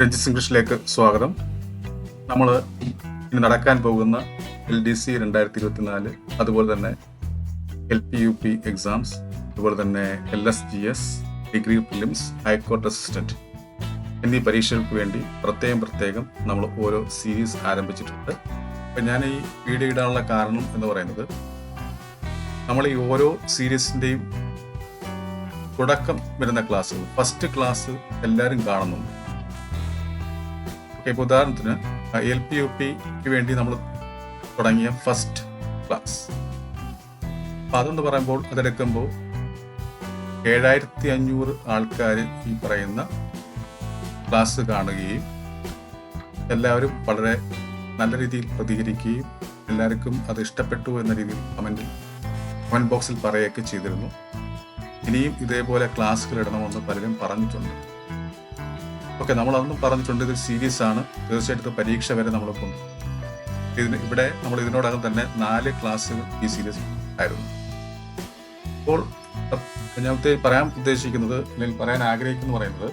രഞ്ജിസ് ഇംഗ്ലീഷിലേക്ക് സ്വാഗതം. നമ്മൾ ഇനി നടക്കാൻ പോകുന്ന എൽ ഡി സി രണ്ടായിരത്തി ഇരുപത്തിനാല് അതുപോലെ തന്നെ L P U P exams അതുപോലെ തന്നെ L S G S degree films high court assistant എന്നീ പരീക്ഷകൾക്ക് വേണ്ടി പ്രത്യേകം പ്രത്യേകം നമ്മൾ ഓരോ സീരീസ് ആരംഭിച്ചിട്ടുണ്ട്. അപ്പം ഞാൻ ഈ വീഡിയോ ഇടാനുള്ള കാരണം എന്ന് പറയുന്നത് നമ്മൾ ഈ ഓരോ സീരീസിന്റെയും തുടക്കം വരുന്ന ക്ലാസ്സുകൾ ഫസ്റ്റ് ക്ലാസ് എല്ലാവരും കാണുന്നുണ്ട്. ഇപ്പോൾ ഉദാഹരണത്തിന് എൽ പി യു പിക്ക് വേണ്ടി നമ്മൾ തുടങ്ങിയ ഫസ്റ്റ് ക്ലാസ് അപ്പം അതെന്ന് പറയുമ്പോൾ അതെടുക്കുമ്പോൾ ഏഴായിരത്തി അഞ്ഞൂറ് ആൾക്കാർ ഈ പറയുന്ന ക്ലാസ് കാണുകയും എല്ലാവരും വളരെ നല്ല രീതിയിൽ പ്രതികരിക്കുകയും എല്ലാവർക്കും അത് ഇഷ്ടപ്പെട്ടു എന്ന രീതിയിൽ കമന്റിൽ കമന്റ് ബോക്സിൽ പറയുകയൊക്കെ ചെയ്തിരുന്നു. ഇനിയും ഇതേപോലെ ക്ലാസ്സുകൾ ഇടണമെന്ന് പലരും പറഞ്ഞിട്ടുണ്ട്. ഓക്കെ നമ്മൾ അന്നും പറഞ്ഞിട്ടുണ്ട് ഇത് സീരീസ് ആണ്. തീർച്ചയായിട്ടും ഇത് പരീക്ഷ വരെ നമ്മൾ കൊണ്ടു ഇതിന് ഇവിടെ നമ്മൾ ഇതിനോടകം തന്നെ നാല് ക്ലാസ്സുകൾ ഈ സീരീസ് ആയിരുന്നു. അപ്പോൾ ഞാൻ പറയാൻ ഉദ്ദേശിക്കുന്നത് അല്ലെങ്കിൽ പറയാൻ ആഗ്രഹിക്കുന്നു പറയുന്നത്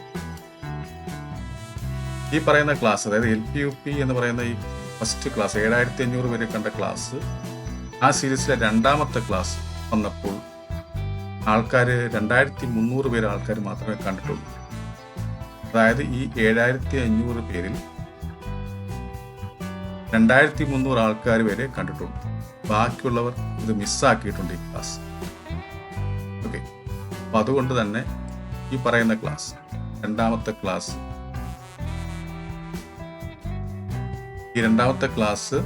ഈ പറയുന്ന ക്ലാസ് അതായത് എൽ പി യു പി എന്ന് പറയുന്ന ഈ ഫസ്റ്റ് ക്ലാസ് ഏഴായിരത്തി അഞ്ഞൂറ് വരെ കണ്ട ക്ലാസ് ആ സീരീസിലെ രണ്ടാമത്തെ ക്ലാസ് വന്നപ്പോൾ ആൾക്കാർ രണ്ടായിരത്തി മുന്നൂറ് പേര് ആൾക്കാർ മാത്രമേ കണ്ടിട്ടുള്ളൂ. അതായത് ഈ ഏഴായിരത്തി അഞ്ഞൂറ് പേരിൽ രണ്ടായിരത്തി മുന്നൂറ് ആൾക്കാർ വരെ കണ്ടിട്ടുണ്ട്. ബാക്കിയുള്ളവർ ഇത് മിസ്സാക്കിയിട്ടുണ്ട് ഈ ക്ലാസ് ഓക്കെ അപ്പം അതുകൊണ്ട് തന്നെ ഈ പറയുന്ന ക്ലാസ് രണ്ടാമത്തെ ക്ലാസ് ഈ രണ്ടാമത്തെ ക്ലാസ്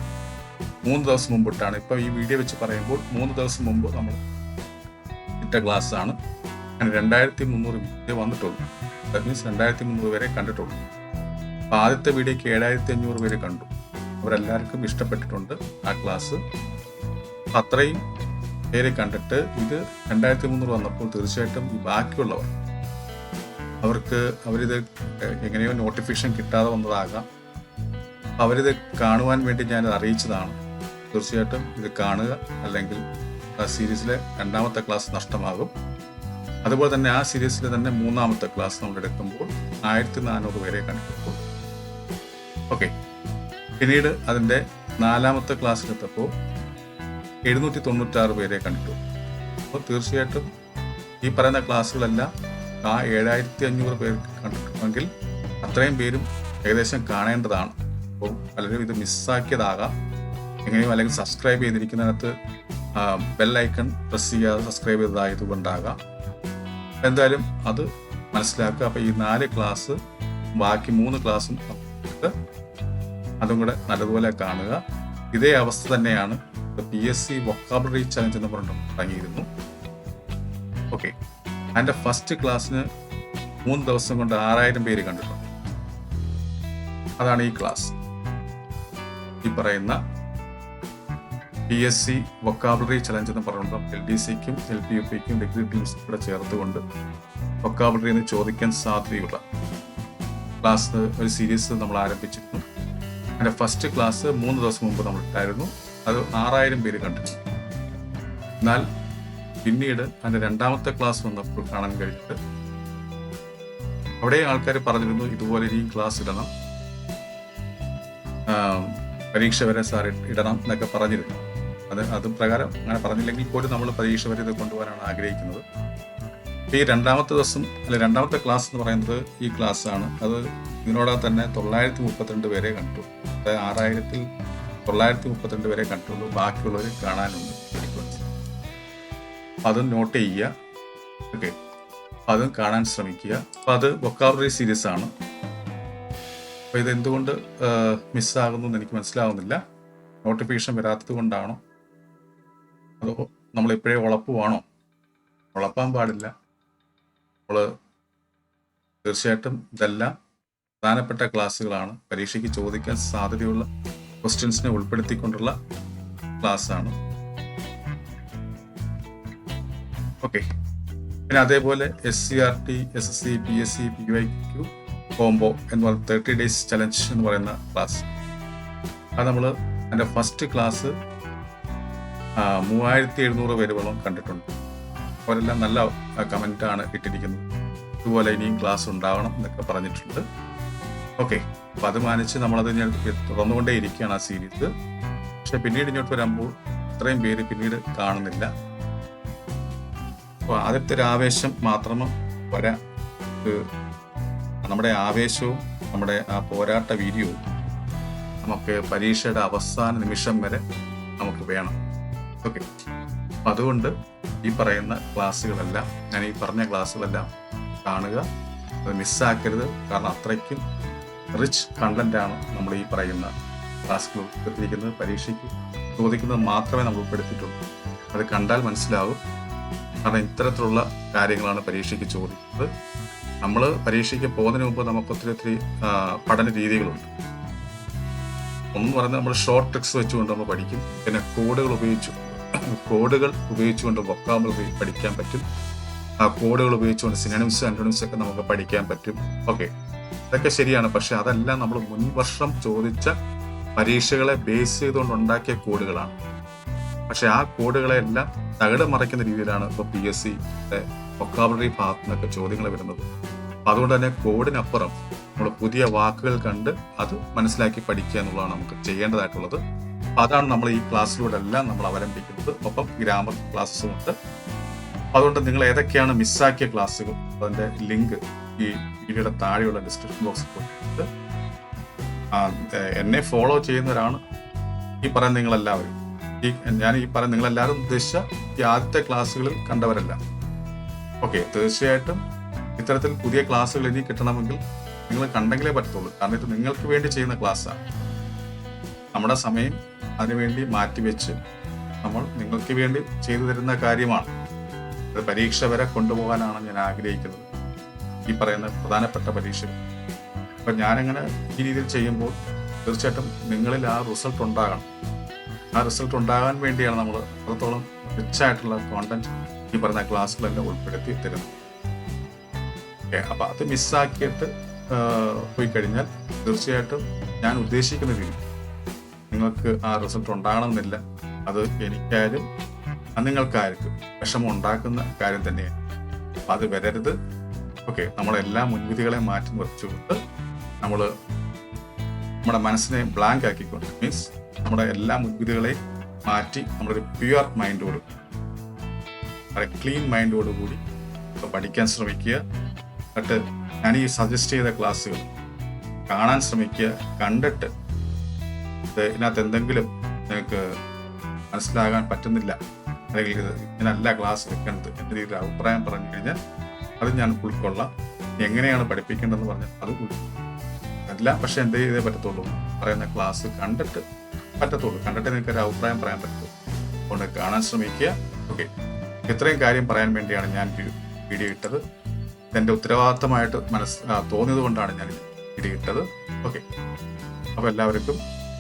മൂന്ന് ദിവസം മുമ്പിട്ടാണ്. ഇപ്പം ഈ വീഡിയോ വെച്ച് പറയുമ്പോൾ മൂന്ന് ദിവസം മുമ്പ് നമ്മൾ ഇട്ട ക്ലാസ് ആണ്. രണ്ടായിരത്തി മുന്നൂറ് വീഡിയോ വന്നിട്ടുള്ളൂ ദാറ്റ് മീൻസ് രണ്ടായിരത്തി മുന്നൂറ് വരെ കണ്ടിട്ടുള്ളൂ അപ്പോൾ ആദ്യത്തെ വീഡിയോക്ക് ഏഴായിരത്തി അഞ്ഞൂറ് പേര് കണ്ടു. അവരെല്ലാവർക്കും ഇഷ്ടപ്പെട്ടിട്ടുണ്ട് ആ ക്ലാസ് അത്രയും പേര് കണ്ടിട്ട് ഇത് രണ്ടായിരത്തി മുന്നൂറ് വന്നപ്പോൾ തീർച്ചയായിട്ടും ഈ ബാക്കിയുള്ളവർ അവർക്ക് അവരിത് എങ്ങനെയോ നോട്ടിഫിക്കേഷൻ കിട്ടാതെ വന്നതാകാം. അവരിത് കാണുവാൻ വേണ്ടി ഞാനത് അറിയിച്ചതാണ്. തീർച്ചയായിട്ടും ഇത് കാണുക അല്ലെങ്കിൽ ആ സീരീസിലെ രണ്ടാമത്തെ ക്ലാസ് നഷ്ടമാകും. അതുപോലെ തന്നെ ആ സീരീസിൽ തന്നെ മൂന്നാമത്തെ ക്ലാസ് നമ്മൾ എടുക്കുമ്പോൾ ആയിരത്തി നാനൂറ് പേരെ കണ്ടിട്ടുള്ളൂ. ഓക്കെ പിന്നീട് അതിന്റെ നാലാമത്തെ ക്ലാസ്സിലെത്തപ്പോൾ എഴുന്നൂറ്റി തൊണ്ണൂറ്റാറ് പേരെ കണ്ടിട്ടു അപ്പോൾ തീർച്ചയായിട്ടും ഈ പറയുന്ന ക്ലാസ്സുകളെല്ലാം ആ ഏഴായിരത്തി അഞ്ഞൂറ് പേർ കണ്ടിട്ടുണ്ടെങ്കിൽ അത്രയും പേരും ഏകദേശം കാണേണ്ടതാണ്. അപ്പോൾ പലരും ഇത് മിസ്സാക്കിയതാകാം എങ്ങനെയും അല്ലെങ്കിൽ സബ്സ്ക്രൈബ് ചെയ്തിരിക്കുന്നതിനകത്ത് ബെല്ലൈക്കൺ പ്രസ് ചെയ്യാതെ സബ്സ്ക്രൈബ് ചെയ്തതായത് കൊണ്ടാകാം എന്തായാലും അത് മനസ്സിലാക്കുക. അപ്പോൾ ഈ നാല് ക്ലാസ് ബാക്കി മൂന്ന് ക്ലാസ്സും അതും കൂടെ നല്ലതുപോലെ കാണുക. ഇതേ അവസ്ഥ തന്നെയാണ് P S C vocabulary challenge എന്ന് പറഞ്ഞു തുടങ്ങിയിരുന്നു. ഓക്കെ അതിന്റെ ഫസ്റ്റ് ക്ലാസ്സിന് മൂന്ന് ദിവസം കൊണ്ട് ആറായിരം പേര് കണ്ടിട്ടുണ്ട്. അതാണ് ഈ ക്ലാസ് ഈ പറയുന്ന P S C vocabulary challenge എന്ന് പറയുന്നത് എൽ ഡി സിക്കും എൽ പി യു പിക്കും ഡിഗ്രി ടീംസ് കൂടെ ചേർത്തുകൊണ്ട് വൊക്കാബുലറി എന്ന് ചോദിക്കാൻ സാധ്യതയുള്ള ക്ലാസ് ഒരു സീരീസ് നമ്മൾ ആരംഭിച്ചിരുന്നു. അതിന്റെ ഫസ്റ്റ് ക്ലാസ് മൂന്ന് ദിവസം മുമ്പ് നമ്മൾ ഇട്ടായിരുന്നു. അത് ആറായിരം പേര് കണ്ടിരുന്നു. എന്നാൽ പിന്നീട് അതിന്റെ രണ്ടാമത്തെ ക്ലാസ് വന്നപ്പോൾ കാണാൻ കഴിഞ്ഞിട്ട് അവിടെ ആൾക്കാർ പറഞ്ഞിരുന്നു ഇതുപോലെ ഇനിയും ക്ലാസ് ഇടണം. പരീക്ഷ വരെ സാർ ഇടണം എന്നൊക്കെ പറഞ്ഞിരുന്നു. അത് അത് പ്രകാരം അങ്ങനെ പറഞ്ഞില്ലെങ്കിൽ പോലും നമ്മൾ പരീക്ഷ വരെ ഇത് കൊണ്ടുപോകാനാണ് ആഗ്രഹിക്കുന്നത്. ഈ രണ്ടാമത്തെ ദിവസം അല്ലെ രണ്ടാമത്തെ ക്ലാസ് എന്ന് പറയുന്നത് ഈ ക്ലാസ് ആണ്. അത് ഇതിനോടകം തന്നെ തൊള്ളായിരത്തി മുപ്പത്തിരണ്ട് പേരെ കണ്ടു. അതായത് ആറായിരത്തിൽ തൊള്ളായിരത്തി മുപ്പത്തിരണ്ട് പേരെ കണ്ടുള്ളൂ. ബാക്കിയുള്ളവർ കാണാനുണ്ട് അത് നോട്ട് ചെയ്യുക. ഓക്കെ അതും കാണാൻ ശ്രമിക്കുക. അപ്പം അത് വൊക്കാബുലറി സീരീസ് ആണ്. അപ്പോൾ ഇത് എന്തുകൊണ്ട് മിസ്സാകുന്നു എന്ന് എനിക്ക് മനസ്സിലാവുന്നില്ല. നോട്ടിഫിക്കേഷൻ വരാത്തത് കൊണ്ടാണോ? അതോ നമ്മൾ ഉളപ്പ് ഉളപ്പുവാണോ ഉളപ്പാൻ പാടില്ല. നമ്മൾ തീർച്ചയായിട്ടും ഇതെല്ലാം പ്രധാനപ്പെട്ട ക്ലാസ്സുകളാണ്. പരീക്ഷയ്ക്ക് ചോദിക്കാൻ സാധ്യതയുള്ള ക്വസ്റ്റ്യൻസിനെ ഉൾപ്പെടുത്തിക്കൊണ്ടുള്ള ക്ലാസ്സാണ്. ഓക്കെ. പിന്നെ അതേപോലെ S C R T S S C P S C P Y Q combo എന്ന് പറയുന്ന തേർട്ടി ഡേയ്സ് ചലഞ്ച് എന്ന് പറയുന്ന ക്ലാസ് അത് നമ്മൾ അതിന്റെ ഫസ്റ്റ് ക്ലാസ് മൂവായിരത്തി എഴുന്നൂറ് പേരുകളും കണ്ടിട്ടുണ്ട്. അവരെല്ലാം നല്ല കമന്റാണ് ഇട്ടിരിക്കുന്നത്. ഇതുപോലെ ഇനിയും ക്ലാസ് ഉണ്ടാവണം എന്നൊക്കെ പറഞ്ഞിട്ടുണ്ട്. ഓക്കെ അപ്പം അത് മാനിച്ച് നമ്മളത് ഞാൻ തുറന്നുകൊണ്ടേ ഇരിക്കുകയാണ് ആ സീരീസ്. പക്ഷെ പിന്നീട് ഇങ്ങോട്ട് വരുമ്പോൾ ഇത്രയും പേര് പിന്നീട് കാണുന്നില്ല. അപ്പോൾ ആദ്യത്തെ ഒരു ആവേശം മാത്രം വരാ. നമ്മുടെ ആവേശവും നമ്മുടെ ആ പോരാട്ട വീഡിയോ നമുക്ക് പരീക്ഷയുടെ അവസാന നിമിഷം വരെ നമുക്ക് വേണം. ഓക്കെ. അതുകൊണ്ട് ഈ പറയുന്ന ക്ലാസ്സുകളെല്ലാം ഞാൻ ഈ പറഞ്ഞ ക്ലാസ്സുകളെല്ലാം കാണുക. അത് മിസ്സാക്കരുത്. കാരണം അത്രയ്ക്കും റിച്ച് കണ്ടന്റ് ആണ് നമ്മൾ ഈ പറയുന്ന ക്ലാസ്സുകൾ ഉൾപ്പെടുത്തിയിരിക്കുന്നത്. പരീക്ഷയ്ക്ക് ചോദിക്കുന്നത് മാത്രമേ നമ്മൾ ഉൾപ്പെടുത്തിയിട്ടുള്ളൂ. അത് കണ്ടാൽ മനസ്സിലാവും. കാരണം ഇത്തരത്തിലുള്ള കാര്യങ്ങളാണ് പരീക്ഷയ്ക്ക് ചോദിക്കുന്നത്. നമ്മൾ പരീക്ഷയ്ക്ക് പോകുന്നതിന് മുമ്പ് നമുക്ക് ഒത്തിരി ഒത്തിരി പഠന രീതികളുണ്ട്. ഒന്ന് പറയുന്നത് നമ്മൾ ഷോർട്ട് ട്രിക്സ് വെച്ചുകൊണ്ട് നമ്മൾ പഠിക്കും. പിന്നെ കോഡുകൾ ഉപയോഗിച്ചു കോഡുകൾ ഉപയോഗിച്ചുകൊണ്ട് വൊക്കാബിൾ പഠിക്കാൻ പറ്റും. ആ കോഡുകൾ ഉപയോഗിച്ചുകൊണ്ട് സിനണിംസ് ആന്റണിംസ് ഒക്കെ നമുക്ക് പഠിക്കാൻ പറ്റും. ഓക്കെ. ഇതൊക്കെ ശരിയാണ്. പക്ഷെ അതെല്ലാം നമ്മൾ മുൻവർഷം ചോദിച്ച പരീക്ഷകളെ ബേസ് ചെയ്തുകൊണ്ട് ഉണ്ടാക്കിയ കോഡുകളാണ്. പക്ഷെ ആ കോഡുകളെല്ലാം തകിട് മറയ്ക്കുന്ന രീതിയിലാണ് ഇപ്പോൾ പി എസ് സി വൊക്കാബിലറി ഭാഗത്തു നിന്നൊക്കെ ചോദ്യങ്ങൾ വരുന്നത്. അതുകൊണ്ട് തന്നെ കോഡിനപ്പുറം നമ്മൾ പുതിയ വാക്കുകൾ കണ്ട് അത് മനസ്സിലാക്കി പഠിക്കുക എന്നുള്ളതാണ് നമുക്ക് ചെയ്യേണ്ടതായിട്ടുള്ളത്. അതാണ് നമ്മൾ ഈ ക്ലാസ്സിലൂടെ എല്ലാം നമ്മൾ അവലംബിക്കുന്നത്. ഒപ്പം ഗ്രാമർ ക്ലാസ്സും ഉണ്ട് അതുകൊണ്ട് നിങ്ങൾ ഏതൊക്കെയാണ് മിസ്സാക്കിയ ക്ലാസ്സുകൾ? അതിന്റെ ലിങ്ക് ഈ വീഡിയോയുടെ താഴെയുള്ള ഡിസ്ക്രിപ്ഷൻ ബോക്സിൽ കൊടുത്തിട്ടുണ്ട്. ആ, എന്നെ ഫോളോ ചെയ്യുന്നവരാണ് ഈ പറയുന്ന നിങ്ങളെല്ലാവരും. ഈ ഞാൻ ഈ പറയുന്ന നിങ്ങളെല്ലാവരും ഉദ്ദേശിച്ച ഈ ആദ്യത്തെ ക്ലാസ്സുകളിൽ കണ്ടവരല്ല. ഓക്കെ തീർച്ചയായിട്ടും ഇത്തരത്തിൽ പുതിയ ക്ലാസ്സുകൾ ഇനി കിട്ടണമെങ്കിൽ നിങ്ങൾ കണ്ടെങ്കിലേ പറ്റത്തുള്ളൂ. കാരണം ഇത് നിങ്ങൾക്ക് വേണ്ടി ചെയ്യുന്ന ക്ലാസ്സാണ്. നമ്മുടെ സമയം അതിനുവേണ്ടി മാറ്റിവെച്ച് നമ്മൾ നിങ്ങൾക്ക് വേണ്ടി ചെയ്തു തരുന്ന കാര്യമാണ്. അത് പരീക്ഷ വരെ കൊണ്ടുപോകാനാണ് ഞാൻ ആഗ്രഹിക്കുന്നത്. ഈ പറയുന്ന പ്രധാനപ്പെട്ട പരീക്ഷ. അപ്പം ഞാനങ്ങനെ ഈ രീതിയിൽ ചെയ്യുമ്പോൾ തീർച്ചയായിട്ടും നിങ്ങളിൽ ആ റിസൾട്ട് ഉണ്ടാകണം. ആ റിസൾട്ട് ഉണ്ടാകാൻ വേണ്ടിയാണ് നമ്മൾ അത്രത്തോളം റിച്ചായിട്ടുള്ള കോണ്ടന്റ് ഈ പറഞ്ഞ ക്ലാസ്സുകളെല്ലാം ഉൾപ്പെടുത്തി തരുന്നത്. ഓക്കെ അപ്പം അത് മിസ്സാക്കിയിട്ട് പോയി കഴിഞ്ഞാൽ തീർച്ചയായിട്ടും ഞാൻ ഉദ്ദേശിക്കുന്ന രീതി നിങ്ങൾക്ക് ആ റിസൾട്ട് ഉണ്ടാകണമെന്നില്ല. അത് എനിക്കായാലും നിങ്ങൾക്കായിരിക്കും വിഷമം ഉണ്ടാക്കുന്ന കാര്യം തന്നെയാണ്. അപ്പം അത് വരരുത്. ഓക്കെ നമ്മളെല്ലാ മുൻവിധികളെ മാറ്റി നിർത്തിച്ചുകൊണ്ട് നമ്മൾ നമ്മുടെ മനസ്സിനെ ബ്ലാങ്ക് ആക്കിക്കൊണ്ട് മീൻസ് നമ്മുടെ എല്ലാ മുൻവിധികളെയും മാറ്റി നമ്മളൊരു പ്യുവർ മൈൻഡോട് വളരെ ക്ലീൻ മൈൻഡോട് കൂടി പഠിക്കാൻ ശ്രമിക്കുക. എന്നിട്ട് ഞാൻ ഈ സജസ്റ്റ് ചെയ്ത ക്ലാസ്സുകൾ കാണാൻ ശ്രമിക്കുക. കണ്ടിട്ട് ഇത് ഇതിനകത്ത് എന്തെങ്കിലും നിങ്ങൾക്ക് മനസ്സിലാകാൻ പറ്റുന്നില്ല. അല്ലെങ്കിൽ ഇത് ഇങ്ങനല്ല ക്ലാസ് വെക്കേണ്ടത് എന്ന രീതിയിൽ അഭിപ്രായം പറഞ്ഞു കഴിഞ്ഞാൽ അത് ഞാൻ ഉൾക്കൊള്ളാം. എങ്ങനെയാണ് പഠിപ്പിക്കേണ്ടതെന്ന് പറഞ്ഞാൽ അത് അല്ല പക്ഷെ എന്ത് ചെയ്തേ പറ്റത്തുള്ളൂ. പറയുന്ന ക്ലാസ് കണ്ടിട്ട് പറ്റത്തുള്ളൂ. കണ്ടിട്ട് നിങ്ങൾക്ക് ഒരു അഭിപ്രായം പറയാൻ പറ്റത്തുള്ളൂ. അതുകൊണ്ട് കാണാൻ ശ്രമിക്കുക. ഓക്കെ. ഇത്രയും കാര്യം പറയാൻ വേണ്ടിയാണ് ഞാൻ വീഡിയോ ഇട്ടത്. എന്റെ ഉത്തരവാദിത്തമായിട്ട് മനസ്സ് തോന്നിയത് കൊണ്ടാണ് ഞാൻ വീഡിയോ ഇട്ടത്. ഓക്കെ. അപ്പോൾ എല്ലാവർക്കും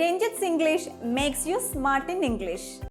Ranjith English makes you smart in English